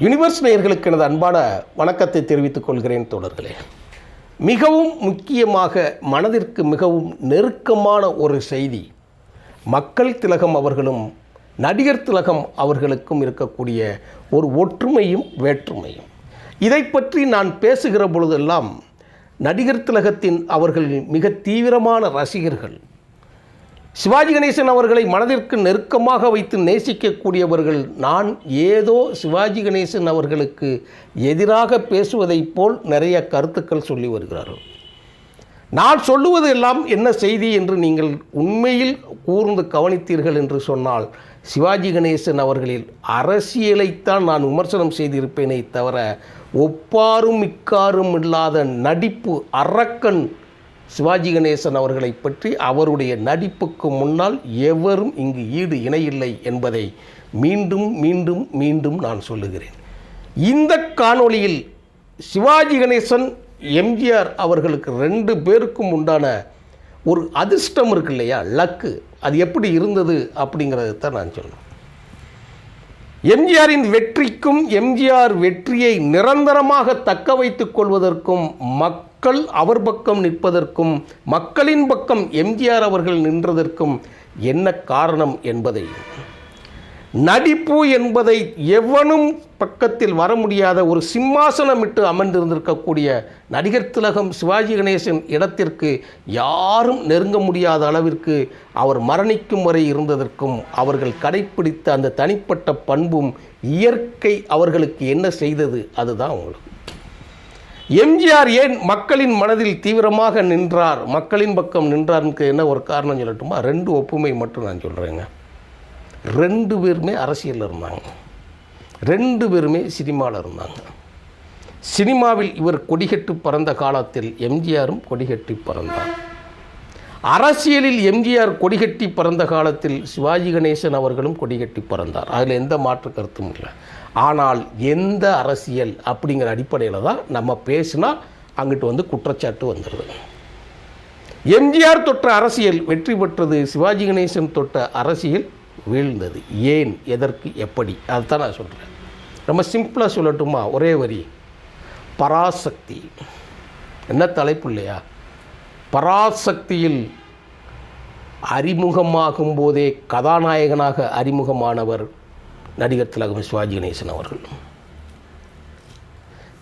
Universe நேயர்களுக்கு எனது அன்பான வணக்கத்தை தெரிவித்துக் கொள்கிறேன் தோழர்களே. மிகவும் முக்கியமாக மனதிற்கு மிகவும் நெருக்கமான ஒரு செய்தி மக்கள் திலகம் அவர்களும் நடிகர் திலகம் அவர்களுக்கும் இருக்கக்கூடிய ஒரு ஒற்றுமையும் வேற்றுமையும். இதை பற்றி நான் பேசுகிற பொழுதெல்லாம் நடிகர் திலகத்தின் அவர்கள் மிக தீவிரமான ரசிகர்கள் சிவாஜி கணேசன் அவர்களை மனதிற்கு நெருக்கமாக வைத்து நேசிக்கக்கூடியவர்கள் நான் ஏதோ சிவாஜி கணேசன் அவர்களுக்கு எதிராக பேசுவதைப் போல் நிறைய கருத்துக்கள் சொல்லி வருகிறார்கள். நான் சொல்லுவது எல்லாம் என்ன செய்தி என்று நீங்கள் உண்மையில் கூர்ந்து கவனித்தீர்கள் என்று சொன்னால் சிவாஜி கணேசன் அவர்களில் அரசியலைத்தான் நான் விமர்சனம் செய்திருப்பேனே தவிர ஒப்பாரும் மிக்காரும் இல்லாத நடிப்பு அரக்கன் சிவாஜி கணேசன் அவர்களை பற்றி அவருடைய நடிப்புக்கு முன்னால் எவரும் இங்கு ஈடு இணையில்லை என்பதை மீண்டும் மீண்டும் மீண்டும் நான் சொல்லுகிறேன். இந்த காணொளியில் சிவாஜி கணேசன் எம்ஜிஆர் அவர்களுக்கு ரெண்டு பேருக்கும் உண்டான ஒரு அதிர்ஷ்டம் இருக்கு இல்லையா? லக்கு. அது எப்படி இருந்தது அப்படிங்கிறத தான் நான் சொல்லணும். எம்ஜிஆரின் வெற்றிக்கும் எம்ஜிஆர் வெற்றியை நிரந்தரமாக தக்க வைத்துக் கொள்வதற்கும் மக்கள் அவர் பக்கம் நிற்பதற்கும் மக்களின் பக்கம் எம்ஜிஆர் அவர்கள் நின்றதற்கும் என்ன காரணம் என்பதை. நடிப்பு என்பதை எவனும் பக்கத்தில் வர முடியாத ஒரு சிம்மாசனமிட்டு அமர்ந்திருந்திருக்கக்கூடிய நடிகர் திலகம் சிவாஜி கணேசன் இடத்திற்கு யாரும் நெருங்க முடியாத அளவிற்கு அவர் மரணிக்கும் வரை இருந்ததற்கும் அவர்கள் கடைப்பிடித்த அந்த தனிப்பட்ட பண்பும் இயற்கை அவர்களுக்கு என்ன செய்தது அதுதான் உங்களுக்கு. எம்ஜிஆர் ஏன் மக்களின் மனதில் தீவிரமாக நின்றார்? மக்களின் பக்கம் நின்றார்னுக்கு என்ன ஒரு காரணம் சொல்லட்டுமா? ரெண்டு ஒப்புமை மட்டும் நான் சொல்கிறேங்க ரெண்டு பேருமே அரசியலில் இருந்தாங்க. ரெண்டு பேருமே சினிமாவில் இருந்தாங்க. சினிமாவில் இவர் கொடிகட்டு பறந்த காலத்தில் எம்ஜிஆரும் கொடிகட்டி பறந்தார். அரசியலில் எம்ஜிஆர் கொடிகட்டி பறந்த காலத்தில் சிவாஜி கணேசன் அவர்களும் கொடிகட்டி பறந்தார். அதில் எந்த மாற்று கருத்தும் இல்லை. ஆனால் எந்த அரசியல் அப்படிங்கிற அடிப்படையில் தான் நம்ம பேசினா அங்கிட்டு வந்து குற்றச்சாட்டு வந்துடுது எம்ஜிஆர் தொற்ற அரசியல் வெற்றி பெற்றது சிவாஜி கணேசன் தொட்ட அரசியல் வீழ்ந்தது. ஏன்? எதற்கு? எப்படி? அதுதான் நான் சொல்கிறேன் ரொம்ப சிம்பிளாக சொல்லட்டுமா? ஒரே வரி. பராசக்தி. என்ன தலைப்பு இல்லையா? பராசக்தியில் அறிமுகமாகும் போதே கதாநாயகனாக அறிமுகமானவர் நடிகர் திலகம் சிவாஜி கணேசன் அவர்கள்.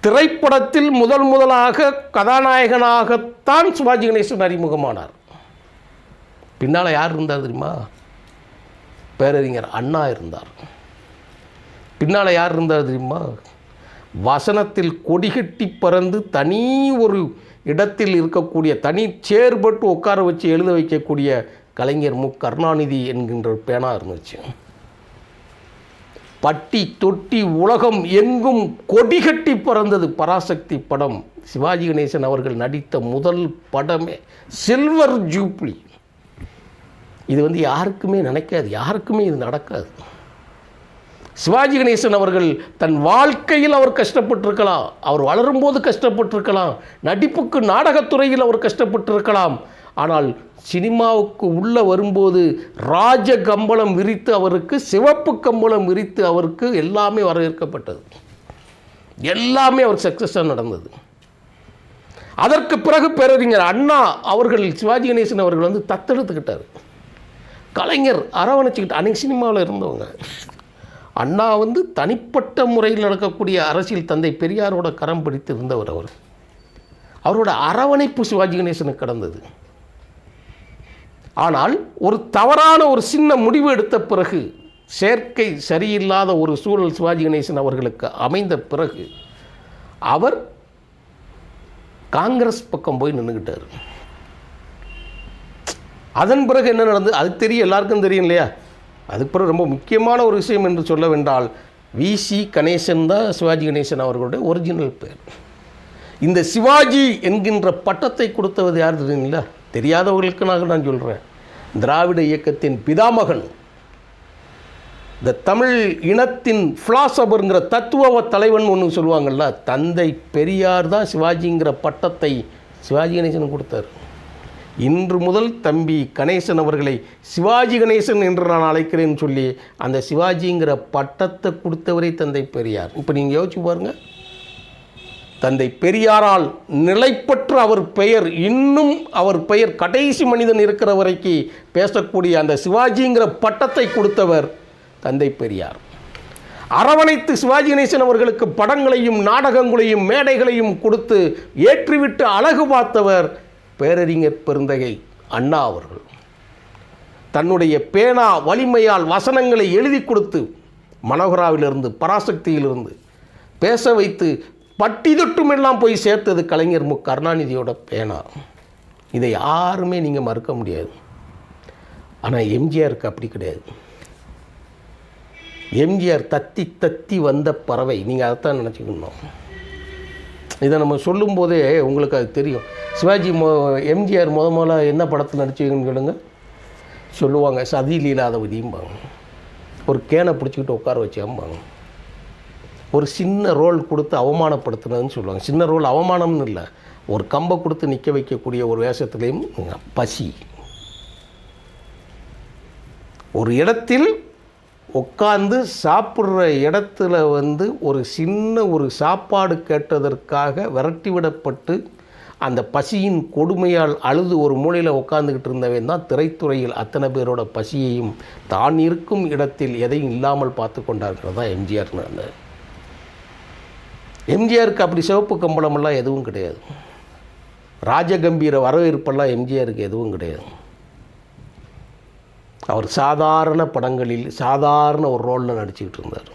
திரைப்படத்தில் முதல் முதலாக கதாநாயகனாகத்தான் சிவாஜி கணேசன் அறிமுகமானார். பின்னால் யார் இருந்தார் தெரியுமா? பேரறிஞர் அண்ணா இருந்தார். பின்னால் யார் இருந்தார் தெரியுமா? வசனத்தில் கொடிகட்டி பறந்து தனி ஒரு இடத்தில் இருக்கக்கூடிய தனி சேர்பட்டு உட்கார வச்சு எழுத வைக்கக்கூடிய கலைஞர் மு. கருணாநிதி என்கின்ற பேனா இருந்துச்சு. பட்டி தொட்டி உலகம் எங்கும் கொடிகட்டி பறந்தது. பராசக்தி படம். சிவாஜி கணேசன் அவர்கள் நடித்த முதல் படமே சில்வர் ஜூப்ளி. இது வந்து யாருக்குமே நினைக்காது. யாருக்குமே இது நடக்காது. சிவாஜி கணேசன் அவர்கள் தன் வாழ்க்கையில் அவர் கஷ்டப்பட்டிருக்கலாம். அவர் வளரும்போது கஷ்டப்பட்டிருக்கலாம். நடிப்புக்கு நாடகத்துறையில் அவர் கஷ்டப்பட்டிருக்கலாம். ஆனால் சினிமாவுக்கு உள்ளே வரும்போது ராஜ கம்பளம் விரித்து அவருக்கு சிவப்பு கம்பளம் விரித்து அவருக்கு எல்லாமே வரவேற்கப்பட்டது. எல்லாமே அவர் சக்ஸஸாக நடந்தது. அதற்கு பிறகு பேரறிஞர் அண்ணா அவர்கள் சிவாஜி கணேசன் அவர்கள் வந்து தத்தெடுத்துக்கிட்டார். கலைஞர் அரவணைச்சிக்கிட்டு அன்னைக்கு சினிமாவில் இருந்தவங்க. அண்ணா வந்து தனிப்பட்ட முறையில் நடக்கக்கூடிய அரசியல் தந்தை பெரியாரோட கரம் பிடித்து இருந்தவர் அவர். அவரோட அரவணைப்பு சிவாஜி கணேசனுக்கு கடந்தது. ஆனால் ஒரு தவறான ஒரு சின்ன முடிவு எடுத்த பிறகு சேர்க்கை சரியில்லாத ஒரு சூழல் சிவாஜி கணேசன் அவர்களுக்கு அமைந்த பிறகு அவர் காங்கிரஸ் பக்கம் போய் நின்றுக்கிட்டார் அதன் பிறகு என்ன நடந்தது? அது தெரியும் எல்லாருக்கும் தெரியும் இல்லையா? அதுக்கப்புறம் ரொம்ப முக்கியமான ஒரு விஷயம் என்று சொல்லவென்றால் விசி கணேசன் தான் சிவாஜி கணேசன் அவர்களுடைய ஒரிஜினல் பேர். இந்த சிவாஜி என்கின்ற பட்டத்தை கொடுத்தது யார் தெரியுங்களா? தெரியாதவர்களுக்கு நான் சொல்கிறேன் திராவிட இயக்கத்தின் பிதாமகன் இந்த தமிழ் இனத்தின் ஃபிலாசபருங்கிற தத்துவ தலைவன் ஒன்று சொல்லுவாங்கள்ல தந்தை பெரியார் தான் சிவாஜிங்கிற பட்டத்தை சிவாஜி கணேசன் கொடுத்தார். இன்று முதல் தம்பி கணேசன் அவர்களை சிவாஜி கணேசன் என்று நான் அழைக்கிறேன்னு சொல்லி அந்த சிவாஜிங்கிற பட்டத்தை கொடுத்தவரே தந்தை பெரியார். இப்போ நீங்கள் யோசிச்சு பாருங்க. தந்தை பெரியாரால் நிலைப்பற்ற அவர் பெயர் இன்னும் அவர் பெயர் கடைசி மனிதன் இருக்கிற வரைக்கும் பேசக்கூடிய அந்த சிவாஜிங்கிற பட்டத்தை கொடுத்தவர் தந்தை பெரியார். அரவணைத்து சிவாஜி கணேசன் அவர்களுக்கு படங்களையும் நாடகங்களையும் மேடைகளையும் கொடுத்து ஏற்றிவிட்டு அழகு பார்த்தவர் பேரறிஞர் பெருந்தகை அண்ணா அவர்கள். தன்னுடைய பேனா வலிமையால் வசனங்களை எழுதி கொடுத்து மனோகராவிலிருந்து பராசக்தியிலிருந்து பேச வைத்து பட்டி தொட்டுமெல்லாம் போய் சேர்த்தது கலைஞர் மு. கருணாநிதியோட பேனா. இதை யாருமே நீங்கள் மறுக்க முடியாது. ஆனால் எம்ஜிஆருக்கு அப்படி கிடையாது. எம்ஜிஆர் தத்தி தத்தி வந்த பறவை. நீங்கள் அதைத்தான் நினச்சிக்கணும். இதை நம்ம சொல்லும்போதே உங்களுக்கு அது தெரியும். சிவாஜி மொ எம்ஜிஆர் முத முதல்ல என்ன படத்தில் நடிச்சீங்கன்னு கேளுங்க. சொல்லுவாங்க சதியில் இல்லாதவதியும்பாங்க ஒரு கேனை பிடிச்சிக்கிட்டு உட்கார வச்சேம்பாங்க. ஒரு சின்ன ரோல் கொடுத்து அவமானப்படுத்துனதுன்னு சொல்லுவாங்க. சின்ன ரோல் அவமானம்னு இல்லை. ஒரு கம்பை கொடுத்து நிற்க வைக்கக்கூடிய ஒரு வேஷத்துலேயும் பசி. ஒரு இடத்தில் உட்காந்து சாப்பிட்ற இடத்துல வந்து ஒரு சின்ன ஒரு சாப்பாடு கேட்டதற்காக விரட்டி விடப்பட்டு அந்த பசியின் கொடுமையால் அழுது ஒரு மூலையில் உட்காந்துக்கிட்டு இருந்தவன் தான் திரைத்துறையில் அத்தனை பேரோட பசியையும் தான் இருக்கும் இடத்தில் எதையும் இல்லாமல் பார்த்து கொண்டார்கள். தான் எம்ஜிஆர் அந்த எம்ஜிஆருக்கு அப்படி சிவப்பு கம்பளமெல்லாம் எதுவும் கிடையாது. ராஜகம்பீர வரவேற்பெல்லாம் எம்ஜிஆருக்கு எதுவும் கிடையாது. அவர் சாதாரண படங்களில் சாதாரண ஒரு ரோலில் நடிச்சுக்கிட்டு இருந்தார்.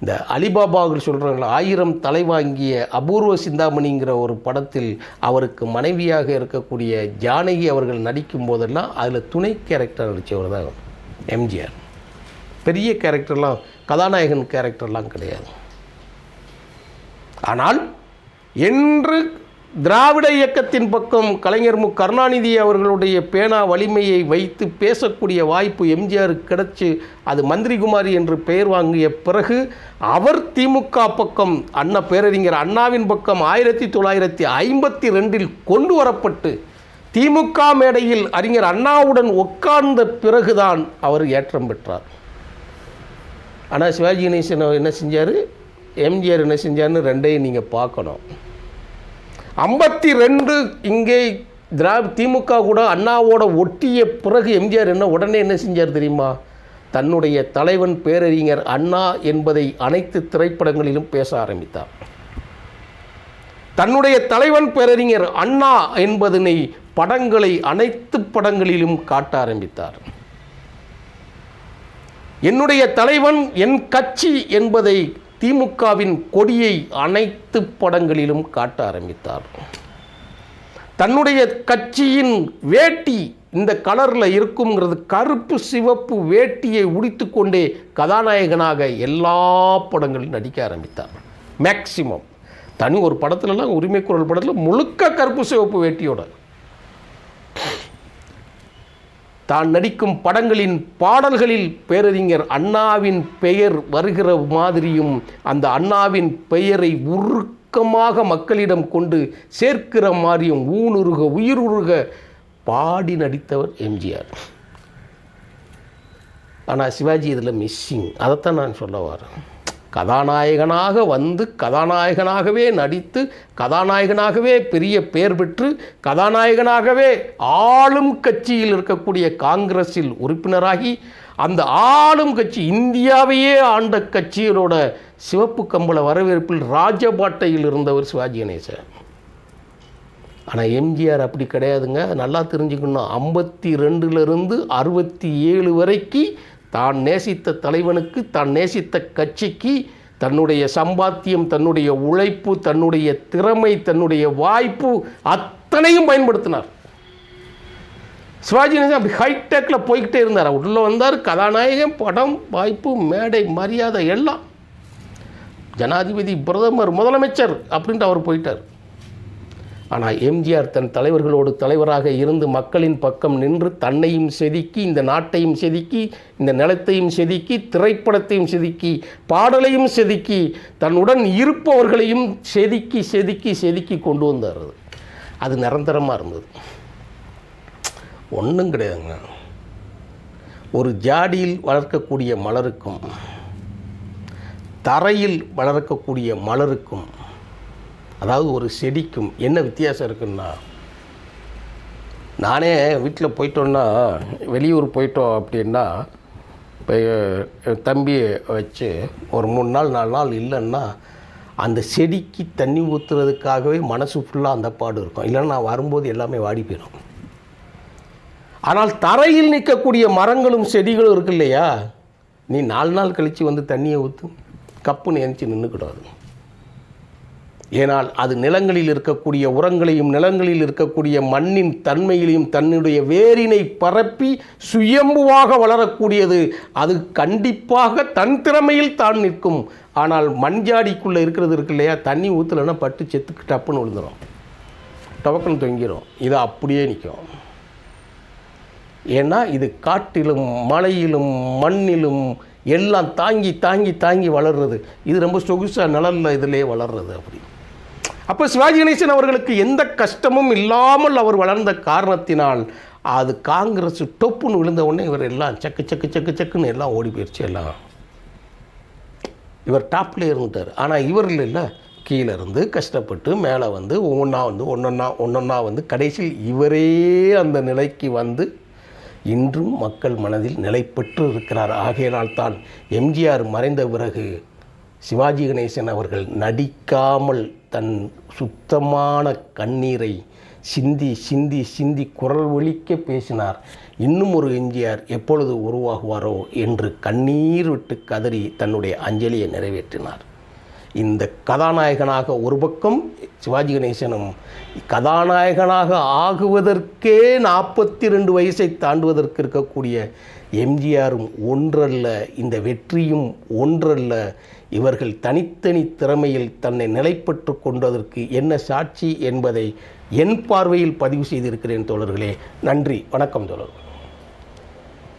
இந்த அலிபாபாவுக்கு சொல்கிறாங்களா ஆயிரம் தலை வாங்கிய அபூர்வ சிந்தாமணிங்கிற ஒரு படத்தில் அவருக்கு மனைவியாக இருக்கக்கூடிய ஜானகி அவர்கள் நடிக்கும் போதெல்லாம் அதில் துணை கேரக்டர் நடித்தவர் தான் எம்ஜிஆர். பெரிய கேரக்டர்லாம் கதாநாயகன் கேரக்டர்லாம் கிடையாது. ஆனால் என்று திராவிட இயக்கத்தின் பக்கம் கலைஞர் மு. கருணாநிதி அவர்களுடைய பேனா வலிமையை வைத்து பேசக்கூடிய வாய்ப்பு எம்ஜிஆருக்கு கிடைச்சு அது மந்திரிகுமாரி என்று பெயர் வாங்கிய பிறகு அவர் திமுக பக்கம் அண்ணா பேரறிஞர் அண்ணாவின் பக்கம் ஆயிரத்தி தொள்ளாயிரத்தி ஐம்பத்தி ரெண்டில் கொண்டு வரப்பட்டு திமுக மேடையில் அறிஞர் அண்ணாவுடன் உட்கார்ந்த பிறகுதான் அவர் ஏற்றம் பெற்றார். ஆனால் சிவாஜி கணேசன் என்ன செஞ்சார்? எம்ஜிஆர் என்ன செஞ்சார்னு ரெண்டையும் நீங்கள் பார்க்கணும். ஐம்பத்தி ரெண்டு இங்கே திரா திமுக கூட அண்ணாவோட ஒட்டிய பிறகு எம்ஜிஆர் என்ன உடனே என்ன செஞ்சார் தெரியுமா? தன்னுடைய தலைவன் பேரறிஞர் அண்ணா என்பதை அனைத்து திரைப்படங்களிலும் பேச ஆரம்பித்தார். தன்னுடைய தலைவன் பேரறிஞர் அண்ணா என்பதனை படங்களை அனைத்து படங்களிலும் காட்ட ஆரம்பித்தார். என்னுடைய தலைவன் என் கட்சி என்பதை திமுகவின் கொடியை அனைத்து படங்களிலும் காட்ட ஆரம்பித்தார். தன்னுடைய கட்சியின் வேட்டி இந்த கலரில் இருக்குங்கிறது கருப்பு சிவப்பு வேட்டியை உடித்துக்கொண்டே கதாநாயகனாக எல்லா படங்களிலும் நடிக்க ஆரம்பித்தார். மேக்சிமம் தனி ஒரு படத்துலலாம் உரிமை குரல் படத்தில் முழுக்க கருப்பு சிவப்பு வேட்டியோட. தான் நடிக்கும் படங்களின் பாடல்களில் பேரறிஞர் அண்ணாவின் பெயர் வருகிற மாதிரியும் அந்த அண்ணாவின் பெயரை உருக்கமாக மக்களிடம் கொண்டு சேர்க்கிற மாதிரியும் ஊனுருக உயிருருக பாடி நடித்தவர் எம்ஜிஆர். ஆனால் சிவாஜி இதில் மிஸ்ஸிங் அதைத்தான் நான் சொல்ல வரேன். கதாநாயகனாக வந்து கதாநாயகனாகவே நடித்து கதாநாயகனாகவே பெரிய பெயர் பெற்று கதாநாயகனாகவே ஆளும் கட்சியில் இருக்கக்கூடிய காங்கிரஸில் உறுப்பினராகி அந்த ஆளும் கட்சி இந்தியாவையே ஆண்ட கட்சிகளோட சிவப்பு கம்பள வரவேற்பில் ராஜபாட்டையில் இருந்தவர் சிவாஜி கணேசன். ஆனால் எம்ஜிஆர் அப்படி கிடையாதுங்க. நல்லா தெரிஞ்சுக்கணும். ஐம்பத்தி ரெண்டுலேருந்து அறுபத்தி ஏழு வரைக்கும் தான் நேசித்த தலைவனுக்கு தான் நேசித்த கட்சிக்கு தன்னுடைய சம்பாத்தியம் தன்னுடைய உழைப்பு தன்னுடைய திறமை தன்னுடைய வாய்ப்பு அத்தனையும் பயன்படுத்தினார். சிவாஜி அப்படி ஹைடெக்கில் போய்கிட்டே இருந்தார். உள்ளே வந்தார் கதாநாயகன் படம் வாய்ப்பு மேடை மரியாதை எல்லாம். ஜனாதிபதி பிரதமர் முதலமைச்சர் அப்படின்ட்டு அவர் போயிட்டார். ஆனால் எம்ஜிஆர் தன் தலைவர்களோடு தலைவராக இருந்து மக்களின் பக்கம் நின்று தன்னையும் செதுக்கி இந்த நாட்டையும் செதுக்கி இந்த நிலத்தையும் செதுக்கி திரைப்படத்தையும் செதுக்கி பாடலையும் செதுக்கி தன்னுடன் இருப்பவர்களையும் செதுக்கி செதுக்கி செதுக்கி கொண்டு வந்தார் அது. நிரந்தரமாக இருந்தது ஒன்றும் கிடையாதுங்க ஒரு ஜாடியில் வளர்க்கக்கூடிய மலருக்கும் தரையில் வளர்க்கக்கூடிய மலருக்கும் அதாவது ஒரு செடிக்கும் என்ன வித்தியாசம் இருக்குன்னா நானே வீட்டில் போயிட்டோன்னா வெளியூர் போயிட்டோம் அப்படின்னா இப்போ தம்பியை வச்சு ஒரு மூணு நாள் நாலு நாள் இல்லைன்னா அந்த செடிக்கு தண்ணி ஊற்றுறதுக்காகவே மனசு ஃபுல்லாக அந்த பாடு இருக்கும். இல்லைன்னா நான் வரும்போது எல்லாமே வாடி போயிடும். ஆனால் தரையில் நிற்கக்கூடிய மரங்களும் செடிகளும் இருக்கு இல்லையா? நீ நாலு நாள் கழித்து வந்து தண்ணியை ஊற்று கப்புன்னு எந்திச்சு நின்றுக்கூடாது ஏனால் அது நிலங்களில் இருக்கக்கூடிய உரங்களையும் நிலங்களில் இருக்கக்கூடிய மண்ணின் தன்மையிலையும் தன்னுடைய வேரினை பரப்பி சுயம்புவாக வளரக்கூடியது. அது கண்டிப்பாக தன் திறமையில் தான் நிற்கும். ஆனால் மண்ஜாடிக்குள்ளே இருக்கிறது இருக்கு இல்லையா? தண்ணி ஊற்றலைன்னா பட்டு செத்துக்கு டப்புன்னு விழுந்துடும் டபக்குன்னு தொங்கிடும் இது அப்படியே நிற்கும். ஏன்னா இது காட்டிலும் மலையிலும் மண்ணிலும் எல்லாம் தாங்கி தாங்கி தாங்கி வளர்றது. இது ரொம்ப சொகுசாக நலனில் இதிலே வளர்றது அப்படி. அப்போ சிவாஜி கணேசன் அவர்களுக்கு எந்த கஷ்டமும் இல்லாமல் அவர் வளர்ந்த காரணத்தினால் அது காங்கிரஸ் டொப்புன்னு விழுந்த உடனே இவர் எல்லாம் சக்கு சக்கு சக்கு சக்குன்னு எல்லாம் ஓடி போயிடுச்சு எல்லாம். இவர் டாப்பில் இருந்துட்டார் ஆனால் இவர் இல்லை கீழே இருந்து கஷ்டப்பட்டு மேலே வந்து ஒவ்வொன்றா வந்து ஒன்றொன்னா ஒன்றொன்னா வந்து கடைசியில் இவரே அந்த நிலைக்கு வந்து இன்றும் மக்கள் மனதில் நிலை பெற்று இருக்கிறார். ஆகையினால் தான் எம்ஜிஆர் மறைந்த பிறகு சிவாஜி கணேசன் அவர்கள் நடிக்காமல் தன் சுத்தமான கண்ணீரை சிந்தி சிந்தி சிந்தி குரல் ஒலிக்க பேசினார். இன்னும் ஒரு எம்ஜிஆர் எப்பொழுது உருவாகுவாரோ? என்று கண்ணீர் விட்டு கதறி தன்னுடைய அஞ்சலியை நிறைவேற்றினார். இந்த கதாநாயகனாக ஒரு பக்கம் சிவாஜி கணேசனும் கதாநாயகனாக ஆகுவதற்கே நாற்பத்தி ரெண்டு வயசை தாண்டுவதற்கு இருக்கக்கூடிய எம்ஜிஆரும் ஒன்றல்ல இந்த வெற்றியும் ஒன்றல்ல இவர்கள் தனித்தனி திறமையில் தன்னை நிலைப்பற்று கொண்டதற்கு என்ன சாட்சி என்பதை என் பார்வையில் பதிவு செய்திருக்கிறேன் தோழர்களே. நன்றி. வணக்கம் தோழர்கள்